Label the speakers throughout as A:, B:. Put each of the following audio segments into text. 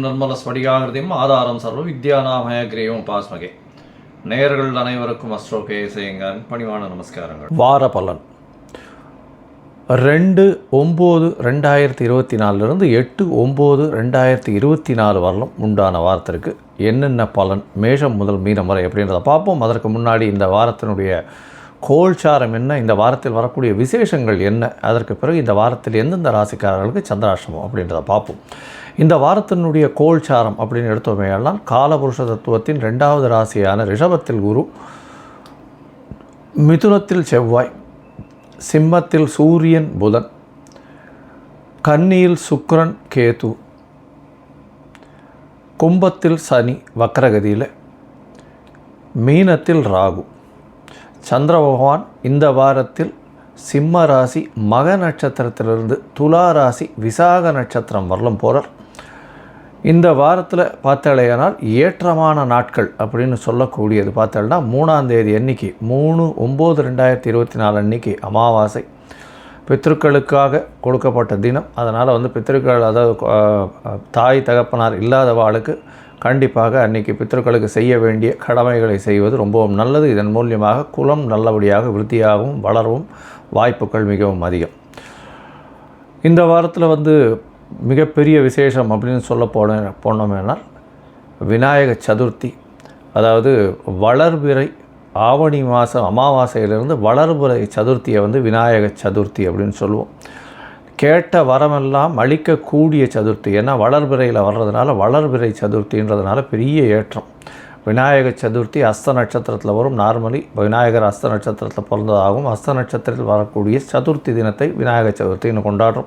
A: ஞானானந்தமயம் நிர்மல ஸ்படிகாகிருதியும் ஆதாரம் சர்வ வித்யாநாமய கிரேவம் பாஸ்மகே. நேயர்கள் அனைவருக்கும் அஸ்ட்ரோ கேசேங்கன் பணிவான நமஸ்காரங்கள். வார பலன். ரெண்டு ஒம்பது ரெண்டாயிரத்தி இருபத்தி நாலுலேருந்து எட்டு ஒம்பது ரெண்டாயிரத்தி இருபத்தி நாலு வரலும் உண்டான வாரத்திற்கு என்னென்ன பலன் மேஷம் முதல் மீனம் வரை அப்படின்றத பார்ப்போம். அதற்கு முன்னாடி இந்த வாரத்தினுடைய கோல்சாரம் என்ன இந்த வாரத்தில் வரக்கூடிய விசேஷங்கள் என்ன அதற்கு பிறகு இந்த வாரத்தில் எந்தெந்த ராசிக்காரர்களுக்கு சந்திராஷ்டமம் அப்படின்றத பார்ப்போம். இந்த வாரத்தினுடைய கோல்சாரம் அப்படின்னு எடுத்தோமேயானால் காலபுருஷ தத்துவத்தின் ரெண்டாவது ராசியான ரிஷபத்தில் குரு மிதுனத்தில் செவ்வாய் சிம்மத்தில் சூரியன் புதன் கன்னியில் சுக்ரன் கேது கும்பத்தில் சனி வக்ரகதியில் மீனத்தில் ராகு. சந்திர பகவான் இந்த வாரத்தில் சிம்ம ராசி மக நட்சத்திரத்திலிருந்து துலா ராசி விசாக நட்சத்திரம் வரலும் போகிறார் இந்த வாரத்தில் பார்த்தாலேயானால் ஏற்றமான நாட்கள் அப்படின்னு சொல்லக்கூடியது. பார்த்தோம்னா மூணாம் தேதி அன்னைக்கு மூணு ஒம்பது ரெண்டாயிரத்தி இருபத்தி நாலு அன்னைக்கு அமாவாசை. பித்ருக்களுக்காக கொடுக்கப்பட்ட தினம். அதனால் வந்து பித்ருக்கள் அதாவது தாய் தகப்பனார் இல்லாதவாளுக்கு கண்டிப்பாக அன்னைக்கு பித்ருக்களுக்கு செய்ய வேண்டிய கடமைகளை செய்வது ரொம்பவும் நல்லது. இதன் மூலியமாக குலம் நல்லபடியாக விருத்தியாகவும் வளரவும் வாய்ப்புகள் மிகவும் அதிகம். இந்த வாரத்தில் வந்து மிகப்பெரிய விசேஷம் அப்படின்னு சொல்ல போன போனோமேனால் விநாயக சதுர்த்தி. அதாவது வளர்பிறை ஆவணி மாதம் அமாவாசையிலிருந்து வளர்பிறை சதுர்த்தியை வந்து விநாயக சதுர்த்தி அப்படின்னு சொல்லுவோம். கேட்ட வரமெல்லாம் அளிக்கக்கூடிய சதுர்த்தி. ஏன்னா வளர்பிறையில் வர்றதுனால வளர்பிறை சதுர்த்தின்றதுனால பெரிய ஏற்றம். விநாயக சதுர்த்தி அஸ்த நட்சத்திரத்தில் வரும். நார்மலி விநாயகர் அஸ்த நட்சத்திரத்தில் பிறந்ததாகவும் அஸ்த நட்சத்திரத்தில் வரக்கூடிய சதுர்த்தி தினத்தை விநாயக சதுர்த்தின்னு கொண்டாடுறோம்.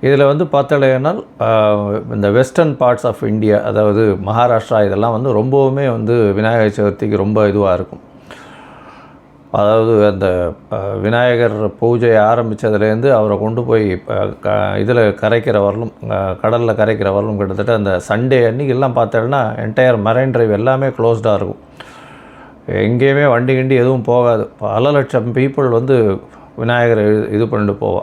A: இதில் வந்து பார்த்தலையானால் இந்த வெஸ்டர்ன் பார்ட்ஸ் ஆஃப் இந்தியா அதாவது மகாராஷ்டிரா இதெல்லாம் வந்து ரொம்பவுமே வந்து விநாயகர் சதுர்த்திக்கு ரொம்ப இதுவாக இருக்கும். அதாவது அந்த விநாயகர் பூஜை ஆரம்பித்ததுலேருந்து அவரை கொண்டு போய் க இதில் கரைக்கிற வரலும் கடலில் கரைக்கிற வரலும் கிட்டத்தட்ட அந்த சண்டே அன்னைக்கு எல்லாம் பார்த்தோன்னா என்டையர் மரைன் ட்ரைவ் எல்லாமே க்ளோஸ்டாக இருக்கும். எங்கேயுமே வண்டி கிண்டி எதுவும் போகாது. பல லட்சம் பீப்புள் வந்து விநாயகரை இது- பண்ணிட்டு போவா.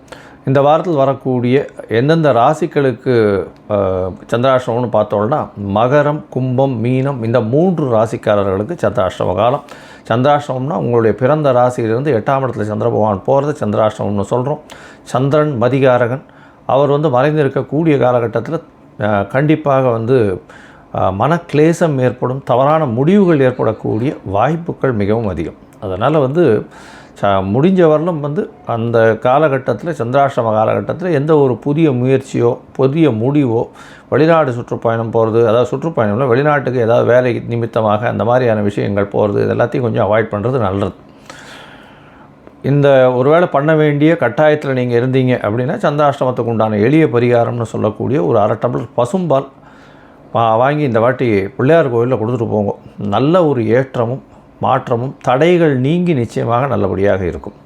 A: இந்த வாரத்தில் வரக்கூடிய எந்தெந்த ராசிகளுக்கு சந்திராஷ்டமம்னு பார்த்தோம்னா மகரம் கும்பம் மீனம் இந்த மூன்று ராசிக்காரர்களுக்கு சந்திராஷ்டம காலம். சந்திராஷ்டமம்னா உங்களுடைய பிறந்த ராசியிலிருந்து எட்டாம் இடத்துல சந்திர பகவான் போகிறது சந்திராஷ்டமம்னு சொல்கிறோம் சந்திரன் மதிகாரகன். அவர் வந்து மறைந்திருக்கக்கூடிய காலகட்டத்தில் கண்டிப்பாக வந்து மனக்லேசம் ஏற்படும் தவறான முடிவுகள் ஏற்படக்கூடிய வாய்ப்புகள் மிகவும் அதிகம். அதனால் வந்து ச முடிஞ்ச வரலும் வந்து அந்த காலகட்டத்தில் சந்திராஷ்டம காலகட்டத்தில் எந்த ஒரு புதிய முயற்சியோ புதிய முடிவோ வெளிநாடு சுற்றுப்பயணம் போகிறது அதாவது சுற்றுப்பயணம்ல வெளிநாட்டுக்கு ஏதாவது வேலை நிமித்தமாக அந்த மாதிரியான விஷயங்கள் போகிறது இது எல்லாத்தையும் கொஞ்சம் அவாய்ட் பண்ணுறது நல்லது. இந்த ஒருவேளை பண்ண வேண்டிய கட்டாயத்தில் நீங்கள் இருந்தீங்க அப்படின்னா சந்திராஷ்டமத்துக்கு உண்டான எளிய பரிகாரம்னு சொல்லக்கூடிய ஒரு அரை டம்ளர் பசும்பால் வாங்கி இந்த வாட்டி பிள்ளையார் கோயிலில் கொடுத்துட்டு போங்க. நல்ல ஒரு ஏற்றமும் மாற்றமும் தடைகள் நீங்கி நிச்சயமாக நல்லபடியாக இருக்கும்.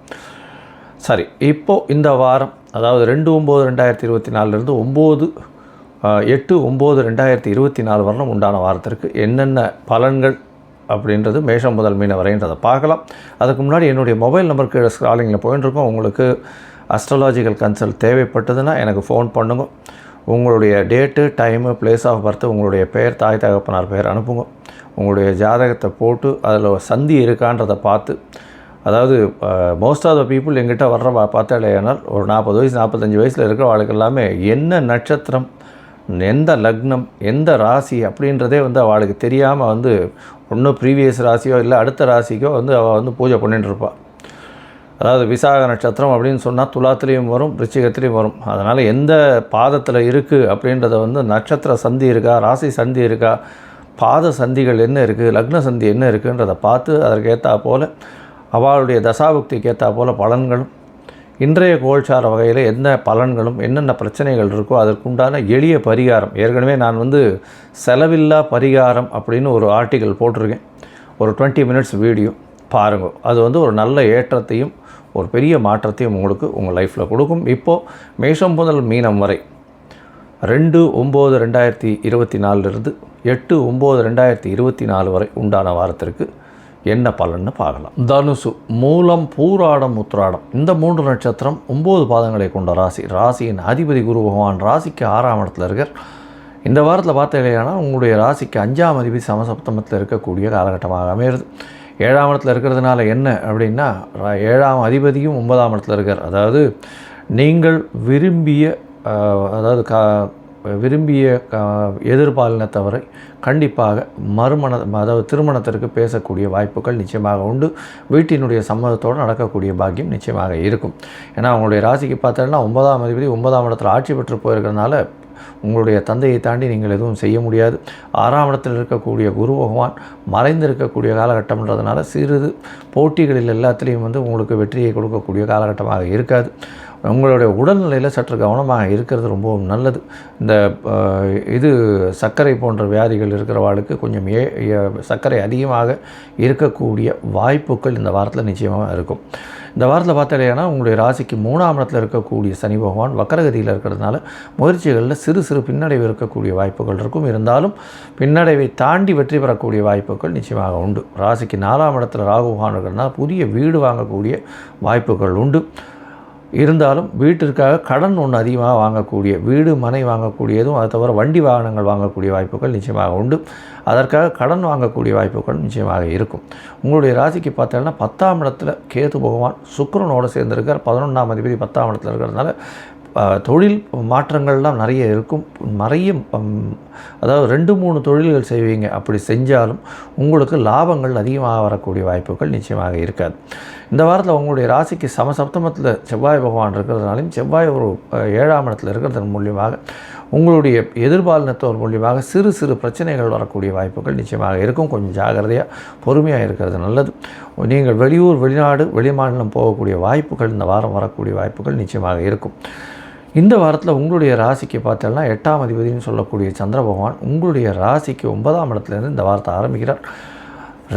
A: சரி இப்போது இந்த வாரம் அதாவது ரெண்டு ஒம்பது ரெண்டாயிரத்தி இருபத்தி நாலுலேருந்து ஒம்பது எட்டு ஒம்பது ரெண்டாயிரத்தி இருபத்தி நாலு வரலும் உண்டான வாரத்திற்கு என்னென்ன பலன்கள் அப்படின்றது மேஷம் முதல் மீன வரைன்றதை பார்க்கலாம். அதுக்கு முன்னாடி என்னுடைய மொபைல் நம்பருக்கு ஸ்க்ராலிங்கில் போயின்னு இருக்கோம் உங்களுக்கு அஸ்ட்ராலாஜிக்கல் கன்சல்ட் தேவைப்பட்டதுன்னா எனக்கு ஃபோன் பண்ணுங்க. உங்களுடைய date time place of birth உங்களுடைய பெயர் தாய் தகப்பனார் பெயர் அனுப்புங்க. உங்களுடைய ஜாதகத்தை போட்டு அதில் சந்தி இருக்கான்றதை பார்த்து அதாவது மோஸ்ட் ஆஃப் த பீப்புள் எங்கிட்ட வர்ற பா- ஒரு நாற்பது வயசு நாற்பத்தஞ்சு வயசில் இருக்கிற வாழ்க்கை எல்லாமே என்ன நட்சத்திரம் எந்த லக்னம் எந்த ராசி அப்படின்றதே வந்து அவளுக்கு தெரியாமல் வந்து ஒன்றும் ப்ரீவியஸ் ராசியோ இல்லை அடுத்த ராசிக்கோ வந்து அவள் வந்து பூஜை பண்ணிட்டுருப்பாள் அதாவது விசாக நட்சத்திரம் அப்படின்னு சொன்னால் துலாத்துலேயும் வரும் ரிச்சிகத்துலேயும் வரும். அதனால் எந்த பாதத்தில் இருக்குது அப்படின்றத வந்து நட்சத்திர சந்தி இருக்கா ராசி சந்தி இருக்கா பாத சந்திகள் என்ன இருக்குது லக்ன சந்தி என்ன இருக்குன்றதை பார்த்து அதற்கேற்றா போல் அவளுடைய தசாபுக்திக்கு ஏற்றா போல் பலன்களும் இன்றைய கோல்சார வகையில் என்ன பலன்களும் என்னென்ன பிரச்சனைகள் இருக்கோ அதற்குண்டான எளிய பரிகாரம். ஏற்கனவே நான் வந்து செலவில்லா பரிகாரம் அப்படின்னு ஒரு ஆர்டிக்கல் போட்டிருக்கேன். ஒரு டுவெண்ட்டி மினிட்ஸ் வீடியோ. பாருங்கள் அது வந்து ஒரு நல்ல ஏற்றத்தையும் ஒரு பெரிய மாற்றத்தையும் உங்களுக்கு உங்கள் லைஃப்பில் கொடுக்கும். இப்போது மேஷம் முதல் மீனம் வரை ரெண்டு ஒம்பது ரெண்டாயிரத்தி இருபத்தி நாலுலேருந்து எட்டு ஒம்பது ரெண்டாயிரத்தி இருபத்தி நாலு வரை உண்டான வாரத்திற்கு என்ன பலன்னு பார்க்கலாம். தனுசு மூலம் பூராடம் உத்ராடம் இந்த மூன்று நட்சத்திரம் ஒம்பது பாதங்களை கொண்ட ராசி. ராசியின் அதிபதி குரு பகவான் ராசிக்கு ஆறாம் இடத்துல இருக்கார். இந்த வாரத்தில் பார்த்தீங்கன்னா உங்களுடைய ராசிக்கு அஞ்சாம் அதிபதி சமசப்தமத்தில் இருக்கக்கூடிய காலகட்டமாக அமையிறது ஏழாம் இடத்துல இருக்கிறதுனால என்ன அப்படின்னா ரா- ஏழாம் அதிபதியும் ஒன்பதாம் இடத்துல இருக்கார். அதாவது நீங்கள் விரும்பிய அதாவது கா விரும்பிய கா- எதிர்பாலினத்தவரை கண்டிப்பாக மறுமண அதாவது திருமணத்திற்கு பேசக்கூடிய வாய்ப்புகள் நிச்சயமாக உண்டு. வீட்டினுடைய சம்மதத்தோடு நடக்கக்கூடிய பாக்கியம் நிச்சயமாக இருக்கும். ஏன்னா அவங்களுடைய ராசிக்கு பார்த்தோன்னா ஒன்பதாம் அதிபதி ஒன்பதாம் இடத்துல ஆட்சி பெற்று போயிருக்கிறதுனால உங்களுடைய தந்தையை தாண்டி நீங்கள் எதுவும் செய்ய முடியாது. ஆறாம் இடத்தில் இருக்கக்கூடிய குரு பகவான் மறைந்து இருக்கக்கூடிய காலகட்டம்ன்றதுனால சிறிது போட்டிகளில் எல்லாத்துலேயும் வந்து உங்களுக்கு வெற்றியை கொடுக்கக்கூடிய காலகட்டமாக இருக்காது. உங்களுடைய உடல்நிலையில் சற்று கவனமாக இருக்கிறது ரொம்பவும் நல்லது. இந்த இது சர்க்கரை போன்ற வியாதிகள் இருக்கிறவாளுக்கு கொஞ்சம் ஏ ஏ- சர்க்கரை அதிகமாக இருக்கக்கூடிய வாய்ப்புகள் இந்த வாரத்தில் நிச்சயமாக இருக்கும். இந்த வாரத்தில் பார்த்தாலேனா உங்களுடைய ராசிக்கு மூணாம் இடத்துல இருக்கக்கூடிய சனி பகவான் வக்கரகதியில் இருக்கிறதுனால முயற்சிகளில் சிறு சிறு பின்னடைவு இருக்கக்கூடிய வாய்ப்புகள் இருக்கும். இருந்தாலும் பின்னடைவை தாண்டி வெற்றி பெறக்கூடிய வாய்ப்புகள் நிச்சயமாக உண்டு. ராசிக்கு நாலாம் இடத்துல ராகு பகவான் இருக்கிறதுனால புதிய வீடு வாங்கக்கூடிய வாய்ப்புகள் உண்டு. இருந்தாலும் வீட்டிற்காக கடன் ஒன்று அதிகமாக வாங்கக்கூடிய வீடு மனை வாங்கக்கூடியதும் அதை தவிர வண்டி வாகனங்கள் வாங்கக்கூடிய வாய்ப்புகள் நிச்சயமாக உண்டு. அதற்காக கடன் வாங்கக்கூடிய வாய்ப்புகள் நிச்சயமாக இருக்கும். உங்களுடைய ராசிக்கு பார்த்தீங்கன்னா பத்தாம் இடத்துல கேது பகவான் சுக்கரனோடு சேர்ந்திருக்கார். பதினொன்றாம் அதிபதி பத்தாம் இடத்துல இருக்கிறதுனால தொழில் மாற்றங்கள்லாம் நிறைய இருக்கும். நிறைய அதாவது ரெண்டு மூணு தொழில்கள் செய்வீங்க. அப்படி செஞ்சாலும் உங்களுக்கு லாபங்கள் அதிகமாக வரக்கூடிய வாய்ப்புகள் நிச்சயமாக இருக்காது. இந்த வாரத்தில் உங்களுடைய ராசிக்கு சமசப்தமத்தில் செவ்வாய் பகவான் இருக்கிறதுனாலையும் செவ்வாய் ஒரு ஏழாம் இடத்துல இருக்கிறதன் மூலியமாக உங்களுடைய எதிர்பாலினத்தோர் மூலியமாக சிறு சிறு பிரச்சனைகள் வரக்கூடிய வாய்ப்புகள் நிச்சயமாக இருக்கும். கொஞ்சம் ஜாகிரதையாக பொறுமையாக இருக்கிறது நல்லது. நீங்கள் வெளியூர் வெளிநாடு வெளிமாநிலம் போகக்கூடிய வாய்ப்புகள் இந்த வாரம் வரக்கூடிய வாய்ப்புகள் நிச்சயமாக இருக்கும். இந்த வாரத்தில் உங்களுடைய ராசிக்கு பார்த்தோம்னா எட்டாம் அதிபதினு சொல்லக்கூடிய சந்திர பகவான் உங்களுடைய ராசிக்கு ஒன்பதாம் இடத்துலேருந்து இந்த வாரத்தை ஆரம்பிக்கிறார்.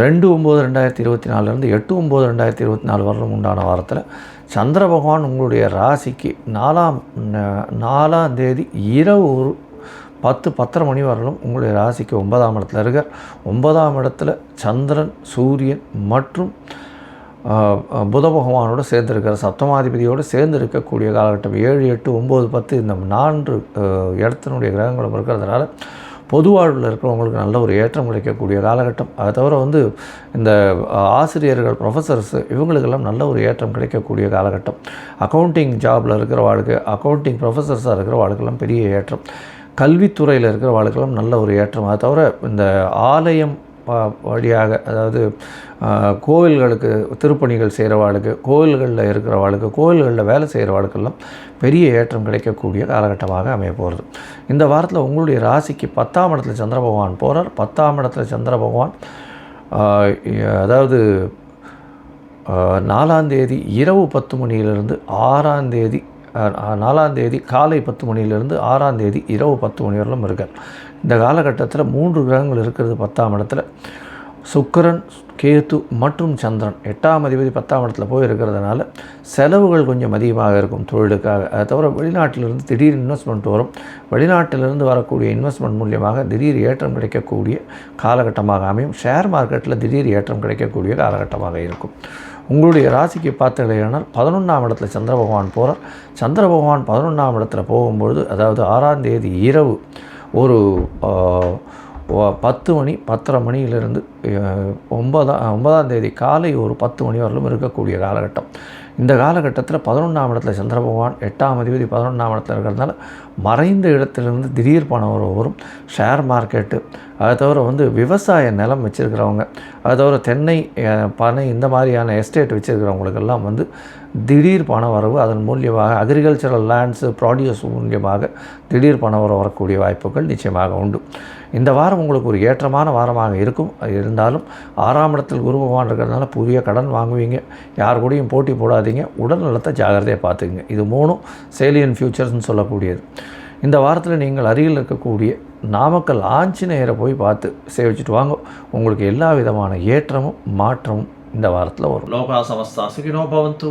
A: ரெண்டு ஒம்பது ரெண்டாயிரத்தி இருபத்தி நாலுலேருந்து எட்டு ஒம்பது ரெண்டாயிரத்தி இருபத்தி நாலு வரலும் உண்டான வாரத்தில் சந்திர பகவான் உங்களுடைய ராசிக்கு நாலாம் நாலாம் தேதி இரவு ஒரு பத்து பத்தரை மணி வரலும் உங்களுடைய ராசிக்கு ஒன்பதாம் இடத்துல இருக்கார். ஒன்பதாம் இடத்துல சந்திரன் சூரியன் மற்றும் புத பகவானோடு சேர்ந்திருக்கிற சப்தமாதிபதியோடு சேர்ந்து இருக்கக்கூடிய காலகட்டம் ஏழு எட்டு ஒம்பது பத்து இந்த நான்கு இடத்தினுடைய கிரகங்களும் இருக்கிறதுனால பொது வாழ்வில் இருக்கிறவங்களுக்கு நல்ல ஒரு ஏற்றம் கிடைக்கக்கூடிய காலகட்டம். அதை தவிர வந்து இந்த ஆசிரியர்கள் ப்ரொஃபஸர்ஸ் இவங்களுக்கெல்லாம் நல்ல ஒரு ஏற்றம் கிடைக்கக்கூடிய காலகட்டம். அக்கௌண்டிங் ஜாபில் இருக்கிற வாழ்க்கை அக்கௌண்டிங் ப்ரொஃபஸர்ஸாக இருக்கிற வாழ்க்கெல்லாம் பெரிய ஏற்றம். கல்வித்துறையில் இருக்கிற வாழ்க்கெல்லாம் நல்ல ஒரு ஏற்றம். அதை தவிர இந்த ஆலயம் வழியாக அதாவது கோவில்களுக்கு திருப்பணிகள் செய்கிறவாளுக்கு கோவில்களில் இருக்கிறவாளுக்கு கோவில்களில் வேலை செய்கிறவாளுக்கெல்லாம் பெரிய ஏற்றம் கிடைக்கக்கூடிய காலகட்டமாக அமைய போகிறது இந்த வாரத்தில் உங்களுடைய ராசிக்கு பத்தாம் இடத்துல சந்திர பகவான் போகிறார் பத்தாம் இடத்துல சந்திர பகவான் அதாவது நாலாம் தேதி இரவு பத்து மணியிலிருந்து ஆறாம் தேதி நாலாம் தேதி காலை பத்து மணியிலிருந்து ஆறாம் தேதி இரவு பத்து மணி வரலும் இருக்கார். இந்த காலகட்டத்தில் மூன்று கிரகங்கள் இருக்கிறது பத்தாம் இடத்துல. சுக்கரன் கேத்து மற்றும் சந்திரன். எட்டாம் அதிபதி பத்தாம் இடத்துல போய் இருக்கிறதுனால செலவுகள் கொஞ்சம் அதிகமாக இருக்கும் தொழிலுக்காக. அதை தவிர வெளிநாட்டிலிருந்து திடீர் இன்வெஸ்ட்மெண்ட் வரும். வெளிநாட்டிலிருந்து வரக்கூடிய இன்வெஸ்ட்மெண்ட் மூலியமாக திடீர் ஏற்றம் கிடைக்கக்கூடிய காலகட்டமாக அமையும். ஷேர் மார்க்கெட்டில் திடீர் ஏற்றம் கிடைக்கக்கூடிய காலகட்டமாக இருக்கும். உங்களுடைய ராசிக்கு பார்த்தீங்கன்னா பதினொன்றாம் இடத்துல சந்திர பகவான் போகிறார் சந்திர பகவான் பதினொன்றாம் இடத்துல போகும்பொழுது அதாவது ஆறாம் தேதி இரவு ஒரு பத்து மணி பத்தரை மணியிலிருந்து ஒன்பதாம் ஒன்பதாம் தேதி காலை ஒரு பத்து மணி வரலும் இருக்கக்கூடிய காலகட்டம். இந்த காலகட்டத்தில் பதினொன்றாம் இடத்துல சந்திர பகவான் எட்டாம் அதிபதி பதினொன்றாம் இடத்துல இருக்கிறதுனால மறைந்த இடத்துலேருந்து திடீர் பணம் வரும் வரும். ஷேர் மார்க்கெட்டு அதை தவிர வந்து விவசாய நிலம் வச்சுருக்கிறவங்க அதை தவிர தென்னை பனை இந்த மாதிரியான எஸ்டேட் வச்சுருக்கிறவங்களுக்கெல்லாம் வந்து திடீர் பண வரவு அதன் மூலியமாக அக்ரிகல்ச்சரல் லேண்ட்ஸு ப்ராடியூஸ் மூலியமாக திடீர் பண வரவு வரக்கூடிய வாய்ப்புகள் நிச்சயமாக உண்டு. இந்த வாரம் உங்களுக்கு ஒரு ஏற்றமான வாரமாக இருக்கும். அது இருந்தாலும் ஆறாம் இடத்தில் குரு பகவான் இருக்கிறதுனால புதிய கடன் வாங்குவீங்க. யார் கூடயும் போட்டி போடாதீங்க. உடல் நலத்தை ஜாகிரதையாக பார்த்துக்குங்க. இது மூணும் சேலியன் ஃபியூச்சர்ஸ்னு சொல்லக்கூடியது. இந்த வாரத்தில் நீங்கள் அருகில் இருக்கக்கூடிய நாமக்கல் ஆஞ்சநேயரை போய் பார்த்து சேவிச்சுட்டு வாங்க. உங்களுக்கு எல்லா விதமான ஏற்றமும் மாற்றமும் இந்த வாரத்தில் வரும். லோகா சமஸ்தா சுகினோ பவந்து.